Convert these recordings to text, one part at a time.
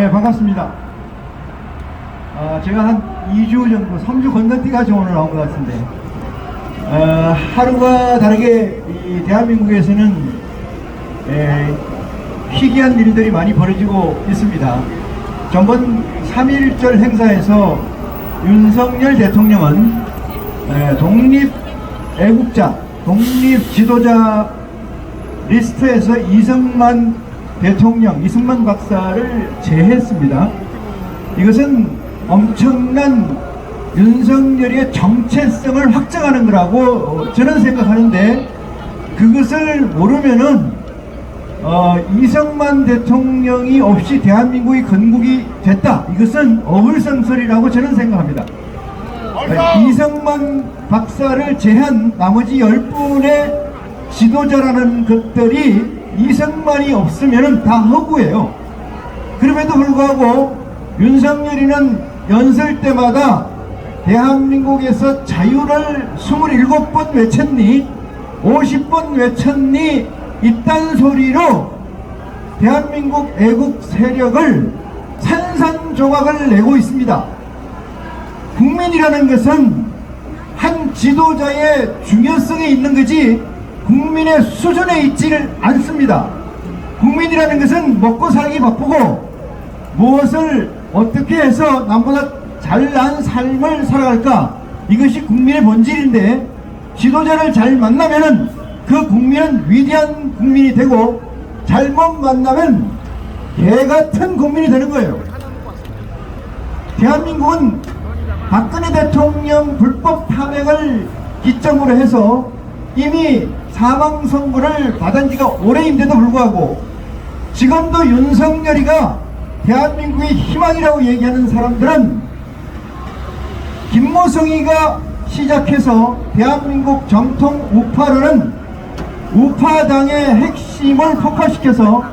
네, 반갑습니다. 아, 제가 한 2주 정도, 3주 건너뛰가지고 오늘 나온 것 같은데, 어, 하루가 다르게 이 대한민국에서는 에, 희귀한 일들이 많이 벌어지고 있습니다. 전번 3.1절 행사에서 윤석열 대통령은 에, 독립 애국자, 독립 지도자 리스트에서 이승만 대통령, 이승만 박사를 제했습니다. 이것은 엄청난 윤석열의 정체성을 확정하는 거라고 저는 생각하는데 그것을 모르면은 어, 이승만 대통령이 없이 대한민국이 건국이 됐다. 이것은 어불성설이라고 저는 생각합니다. 이승만 박사를 제한 나머지 10분의 지도자라는 것들이 이승만이 없으면 다 허구예요. 그럼에도 불구하고 윤석열이는 연설 때마다 대한민국에서 자유를 27번 외쳤니 50번 외쳤니 이딴 소리로 대한민국 애국 세력을 산산조각을 내고 있습니다. 국민이라는 것은 한 지도자의 중요성에 있는 거지 국민의 수준에 있지를 않습니다. 국민이라는 것은 먹고 살기 바쁘고 무엇을 어떻게 해서 남보다 잘난 삶을 살아갈까 이것이 국민의 본질인데 지도자를 잘 만나면은 그 국민은 위대한 국민이 되고 잘못 만나면 개 같은 국민이 되는 거예요. 대한민국은 박근혜 대통령 불법 탐행을 기점으로 해서 이미 사망 선고를 받은 지가 오래인데도 불구하고 지금도 윤석열이가 대한민국의 희망이라고 얘기하는 사람들은 김모성이가 시작해서 대한민국 정통 우파로는 우파당의 핵심을 폭파시켜서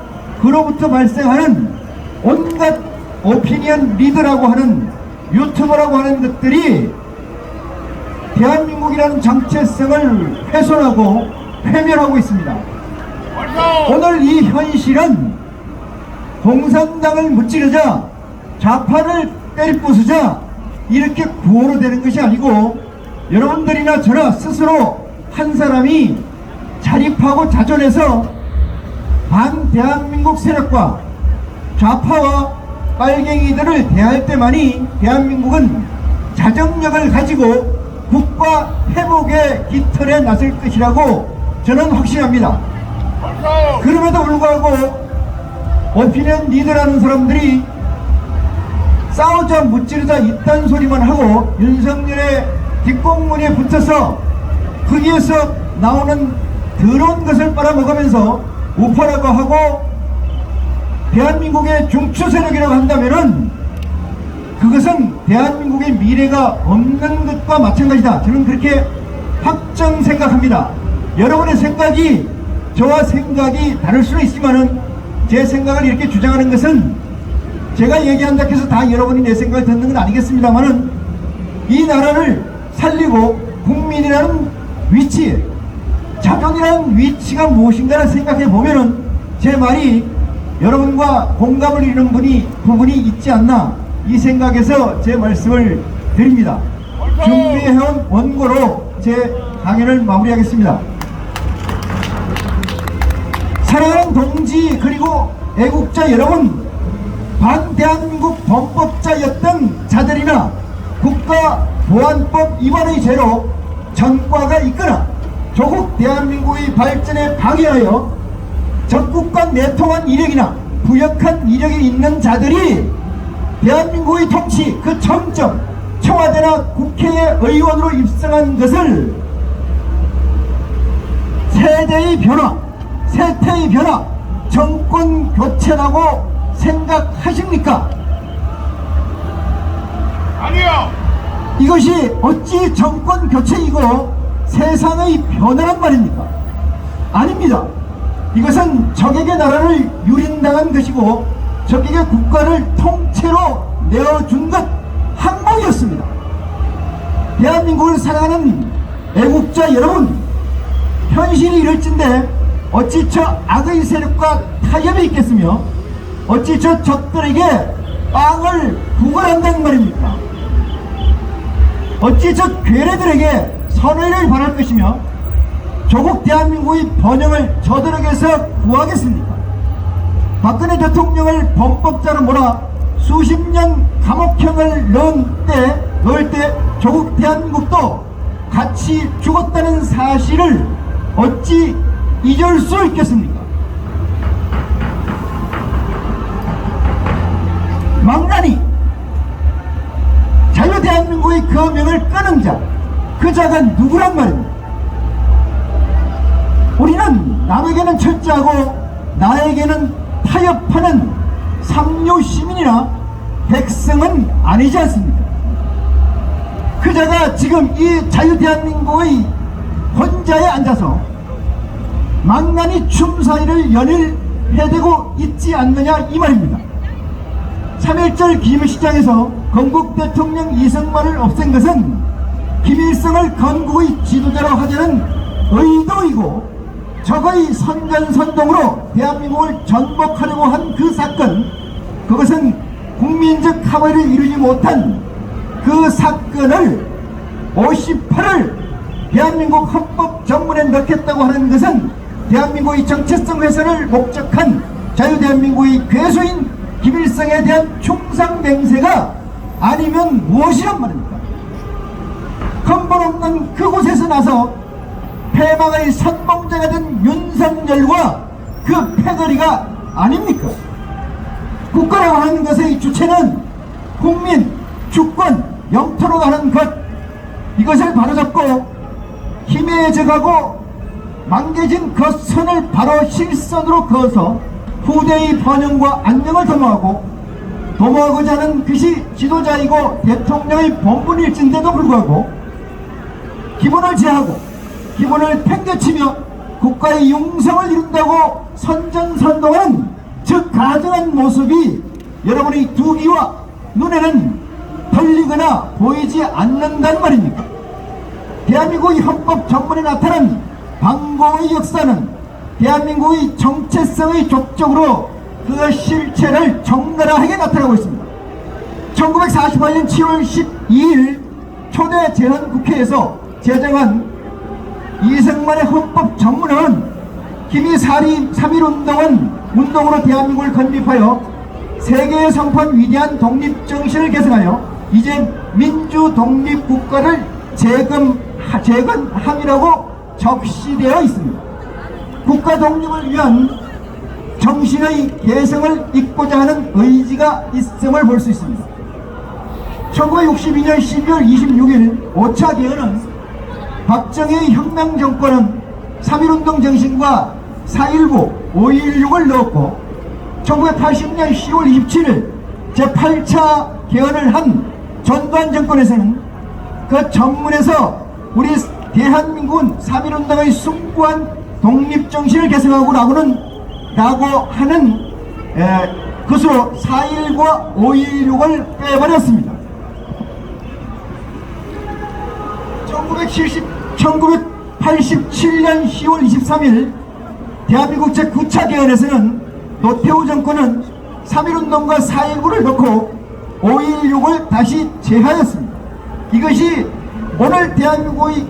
그로부터 발생하는 온갖 오피니언 리더라고 하는 유튜버라고 하는 것들이 대한민국이라는 정체성을 훼손하고 패멸하고 있습니다. 오늘 이 현실은 공산당을 무찌르자 좌파를 때리부수자 이렇게 구호로 되는 것이 아니고 여러분들이나 저나 스스로 한 사람이 자립하고 자존해서 반대한민국 세력과 좌파와 빨갱이들을 대할 때만이 대한민국은 자정력을 가지고 국가 회복의 깃털에 나설 것이라고 저는 확신합니다. 그럼에도 불구하고 오피니언 리더라는 사람들이 싸우자 무찌르자 이딴 소리만 하고 윤석열의 뒷공문에 붙어서 거기에서 나오는 더러운 것을 빨아먹으면서 우파라고 하고 대한민국의 중추 세력이라고 한다면은 그것은 대한민국의 미래가 없는 것과 마찬가지다. 저는 그렇게 확정 생각합니다. 여러분의 생각이 저와 생각이 다를 수는 있지만은 제 생각을 이렇게 주장하는 것은 제가 얘기한다 해서 다 여러분이 내 생각을 듣는 건 아니겠습니다만은 이 나라를 살리고 국민이라는 위치, 자존이라는 위치가 무엇인가를 생각해 보면은 제 말이 여러분과 공감을 이루는 분이 부분이 있지 않나 이 생각에서 제 말씀을 드립니다. 준비해온 원고로 제 강연을 마무리하겠습니다. 사랑하는 동지 그리고 애국자 여러분 반대한민국 범법자였던 자들이나 국가보안법 위반의 죄로 전과가 있거나 조국 대한민국의 발전에 방해하여 적국과 내통한 이력이나 부역한 이력이 있는 자들이 대한민국의 통치 그 정점 청와대나 국회의 의원으로 입성한 것을 세대의 변화 세태의 변화 정권 교체라고 생각하십니까? 아니요. 이것이 어찌 정권 교체이고 세상의 변화란 말입니까? 아닙니다. 이것은 적에게 나라를 유린당한 것이고 적에게 국가를 통째로 내어준 것 항복이었습니다. 대한민국을 사랑하는 애국자 여러분, 현실이 이럴진데 어찌 저 악의 세력과 타협이 있겠으며 어찌 저 적들에게 빵을 구걸한다는 말입니까? 어찌 저 괴뢰들에게 선의를 바랄 것이며 조국 대한민국의 번영을 저들에게서 구하겠습니까? 박근혜 대통령을 범법자로 몰아 수십 년 감옥형을 넣은 때, 넣을 때 조국 대한민국도 같이 죽었다는 사실을 어찌 잊을 수 있겠습니까? 망나니 자유 대한민국의 거명을 끄는 자, 그 자가 누구란 말입니다. 우리는 남에게는 철저하고 나에게는 타협하는 삼류 시민이나 백성은 아니지 않습니까? 그 자가 지금 이 자유 대한민국의 혼자에 앉아서 망나니 춤 사이를 연일 해대고 있지 않느냐 이 말입니다. 3.1절 기무시장에서 건국 대통령 이승만을 없앤 것은 김일성을 건국의 지도자로 하자는 의도이고 적의 선전선동으로 대한민국을 전복하려고 한 그 사건 그것은 국민적 합의를 이루지 못한 그 사건을 58을 대한민국 헌법 전문에 넣겠다고 하는 것은 대한민국의 정체성 훼손을 목적한 자유대한민국의 괴수인 김일성에 대한 충상 맹세가 아니면 무엇이란 말입니까? 근본 없는 그곳에서 나서 패망의 선봉자가 된 윤석열과 그 패거리가 아닙니까? 국가라고 하는 것의 주체는 국민, 주권, 영토로 가는 것 이것을 바로잡고 힘에 져가고 망개진 그 선을 바로 실선으로 그어서 후대의 번영과 안녕을 도모하고 도모하고자 하는 것이 지도자이고 대통령의 본분일진데도 불구하고 기본을 제하고 기본을 팽개치며 국가의 융성을 이룬다고 선전선동하는 즉 가증한 모습이 여러분의 두 귀와 눈에는 들리거나 보이지 않는다는 말입니까? 대한민국의 헌법 전문에 나타난 방공의 역사는 대한민국의 정체성의 족적으로 그 실체를 적나라하게 나타나고 있습니다. 1948년 7월 12일 초대 재헌국회에서 제정한 이승만의 헌법 전문은 김이 사리 3.1 운동은 운동으로 대한민국을 건립하여 세계에 선포한 위대한 독립정신을 계승하여 이제 민주 독립국가를 재금, 재건함이라고 적시되어 있습니다. 국가 독립을 위한 정신의 개성을 잇고자 하는 의지가 있음을 볼 수 있습니다. 1962년 12월 26일 5차 개헌은 박정희의 혁명 정권은 3.1운동 정신과 4.19, 5.16을 넣었고 1980년 10월 27일 제8차 개헌을 한 전두환 정권에서는 그 전문에서 우리 대한민국은 3.1운동의 숭고한 독립정신을 계승하고 라고는 라고 하는 에, 것으로 4.1과 5.16을 빼버렸습니다. 1970, 1987년 10월 23일 대한민국 제9차 개헌에서는 노태우 정권은 3.1운동과 4.19를 넣고 5.16을 다시 제하였습니다. 이것이 오늘 대한민국의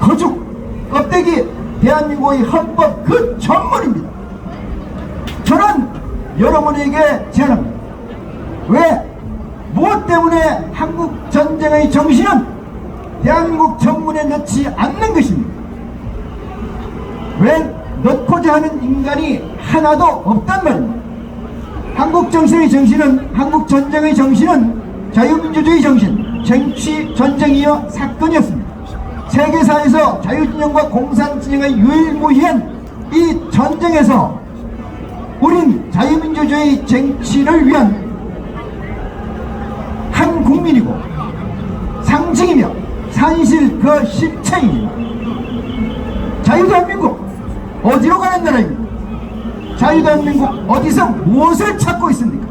거죽, 껍데기, 대한민국의 헌법 그 전문입니다. 저는 여러분에게 제안합니다. 왜? 무엇 때문에 한국 전쟁의 정신은 대한민국 정문에 넣지 않는 것입니다. 왜 넣고자 하는 인간이 하나도 없단 말입니다. 한국 정신의 정신은 한국 전쟁의 정신은 자유민주주의 정신, 정치 전쟁이여 사건이었습니다. 세계사에서 자유진영과 공산진영의 유일무이한 이 전쟁에서 우린 자유민주주의 정치를 위한 한 국민이고 상징이며 산실 그 실체입니다. 자유대한민국 어디로 가는 나라입니까? 자유대한민국 어디서 무엇을 찾고 있습니까?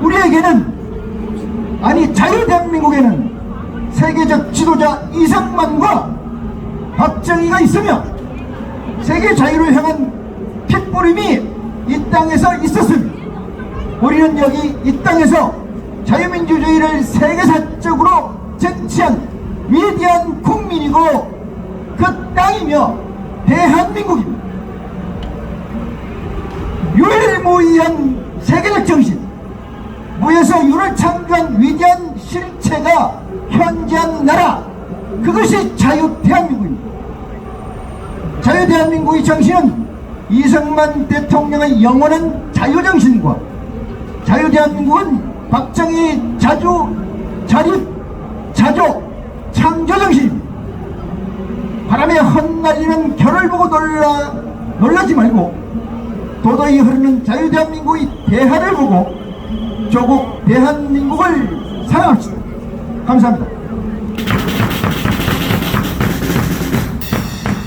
우리에게는 아니 자유대한민국에는 세계적 지도자 이승만과 박정희가 있으며 세계 자유를 향한 핏부림이 이 땅에서 있었습니다. 우리는 여기 이 땅에서 자유민주주의를 세계사적으로 쟁취한 위대한 국민이고 그 땅이며 대한민국입니다. 유일무이한 세계적 정신, 무에서 유를 창조한 위대한 실체가 현재한 나라, 그것이 자유 대한민국입니다. 자유 대한민국의 정신은 이승만 대통령의 영원한 자유 정신과 자유 대한민국은 박정희 자주 자립 자조 창조 정신입니다. 바람에 헛날리는 결을 보고 놀라 놀라지 말고 도도히 흐르는 자유 대한민국의 대하를 보고 조국 대한민국을 사랑합시다. 감사합니다.